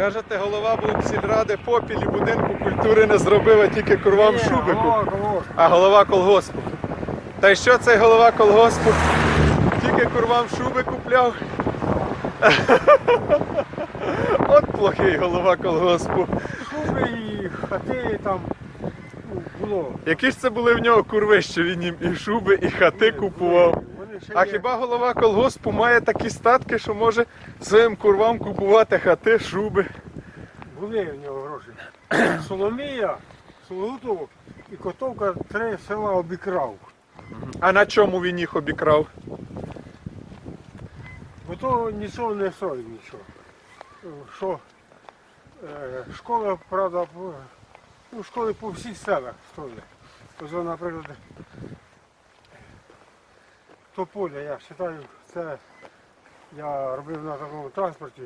Кажете, голова був сільради попіль і будинку культури не зробив, а тільки курвам шубику. А голова колгоспу. Та й що цей голова колгоспу? Тільки курвам шуби купляв. От плохий голова колгоспу. Шуби і хати там було. Які ж це були в нього курви, що він їм і шуби, і хати купував. А хіба голова колгоспу має такі статки, що може своїм курвам купувати хати, шуби? Були в нього гроші. Соломія, Сологутово і Котовка три села обікрав. А на чому він їх обікрав? Бо то нічого не стоїть нічого. Що е, школа, правда, ну, школи по всіх селах стоїть. Ось, о, наприклад, Тополя, я вважаю, це я робив на такому транспорті,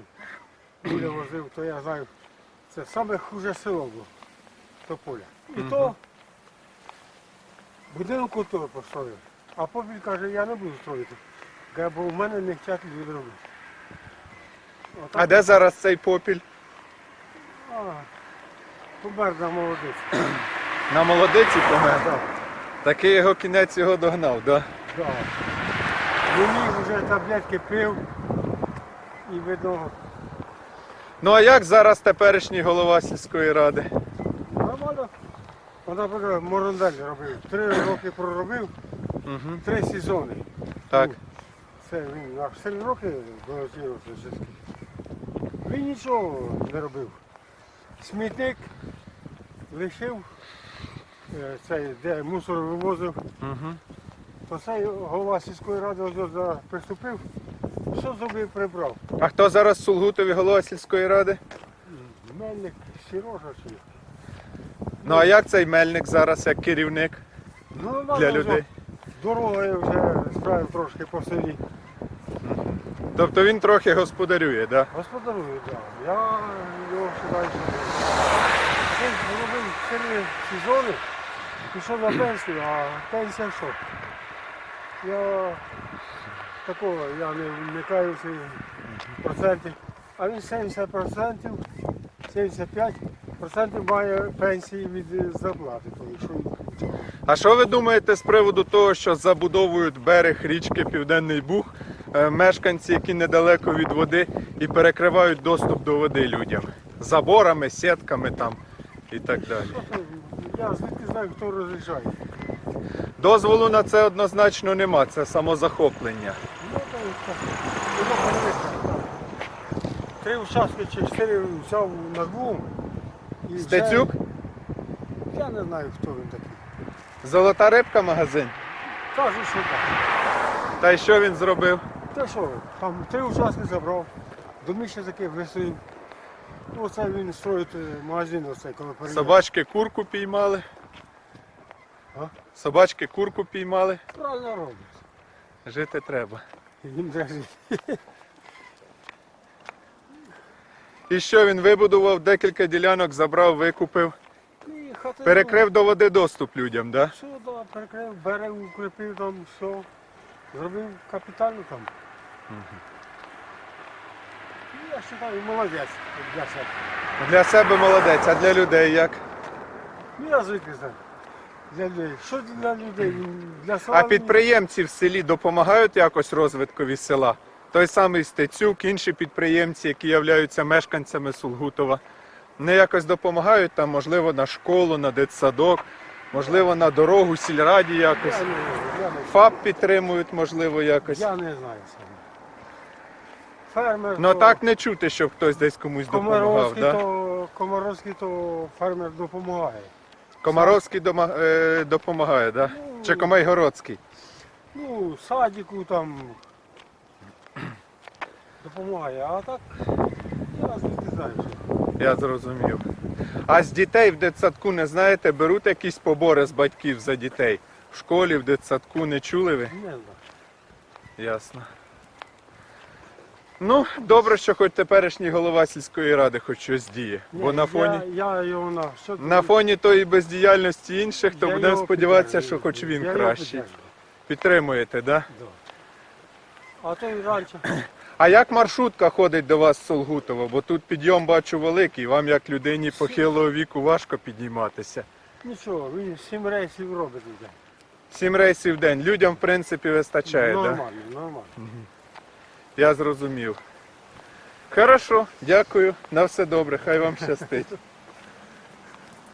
біля возив, то я знаю, це саме хуже село було. Тополя. І то будинку то построїв. А попіль каже, я не буду строїти. Каже, бо в мене не хочуть люди робити. Отак. А де зараз цей попіль? А, помер на молодець. На молодиці помер. Да, Такий його кінець його догнав, да? да. Мені вже таблетки пив і видно, Ну а як зараз теперішній голова сільської ради? нормально. Вона наприклад, Морондель робив. Три роки проробив, Угу. три сезони. Так. Ну, Це він на 4 роки. Він нічого не робив. Смітник лишив, е, цей, де мусор вивозив, Угу. То цей голова сільської ради ось приступив, все зробив, прибрав. А хто зараз Сулгутові голова сільської ради? Мельник Сірожа чи. Ну а як цей мельник зараз як керівник Ну, для людей? Дорогою вже справив трошки по селі. Тобто він трохи господарює, да? Господарую, так. Я його вважаю, що він зробив чотири сезони, пішов на пенсію, а пенсія що? Я такого, я не вникаю в ці проценти. А він 70%, 75% має пенсії від зарплати. А що ви думаєте з приводу того, що забудовують берег річки Південний Буг, е, мешканці, які недалеко від води, і перекривають доступ до води людям? Заборами, сітками там і так далі. Я звідки знаю, хто розрішає. Дозволу на це однозначно нема, це самозахоплення. Три участки чи чотири взяв на двом. І Стецюк? вже- Я не знаю, хто він такий. Золота рибка магазин. Кажу, що так. Та й що він зробив? Та що, ви, там три участки забрав, доміще таке висоїв. Ну, оце він строїть е, магазин, оцей, коли переїхав. Собачки курку піймали. А? Собачки курку піймали. Правильно робить. Жити треба. Їм даже І що він вибудував, декілька ділянок забрав, викупив, і перекрив до води доступ людям, да? Все, да, перекрив, берег укріпив там, все. Зробив капітально там. Ну, Я вважаю, молодець для себе. Для себе молодець, а для людей як? Ну я звідки знаю. Для людей. Що для людей? Для села. А підприємці в селі допомагають якось розвиткові села? Той самий Стецюк, інші підприємці, які являються мешканцями Сулгутова, не якось допомагають там, можливо, на школу, на дитсадок, можливо, на дорогу, сільраді якось. Я не, я не, ФАП підтримують, можливо, якось. я не знаю цього. Фермер. Ну то- так не чути, щоб хтось десь комусь допомагав. Комаровський, Да? то, Комаровський, то фермер допомагає. Комаровський дома, е, допомагає, да? Ну, Чи Комайгородський? Ну, садику там допомагає, а так я звідки знаю. Що. Я зрозумів. А з дітей в дитсадку не знаєте, беруть якісь побори з батьків за дітей. В школі, в дитсадку не чули ви? Не знаю. Ясно. Ну, добре, що хоч теперішній голова сільської ради хоч щось діє. Бо на фоні Я, я його на. Що ти- на фоні тої бездіяльності інших, то будемо сподіватися, що хоч він Я кращий. Підтримуєте, да? А то він раніше. А як маршрутка ходить до вас з Солгутова? Бо тут підйом бачу великий. Вам як людині похилого віку важко підійматися. Нічого, він сім рейсів робить. іде. Сім рейсів в день. Людям, в принципі, вистачає, так? Да? нормально, нормально. Я зрозумів. Хорошо, дякую. На все добре, хай вам щастить.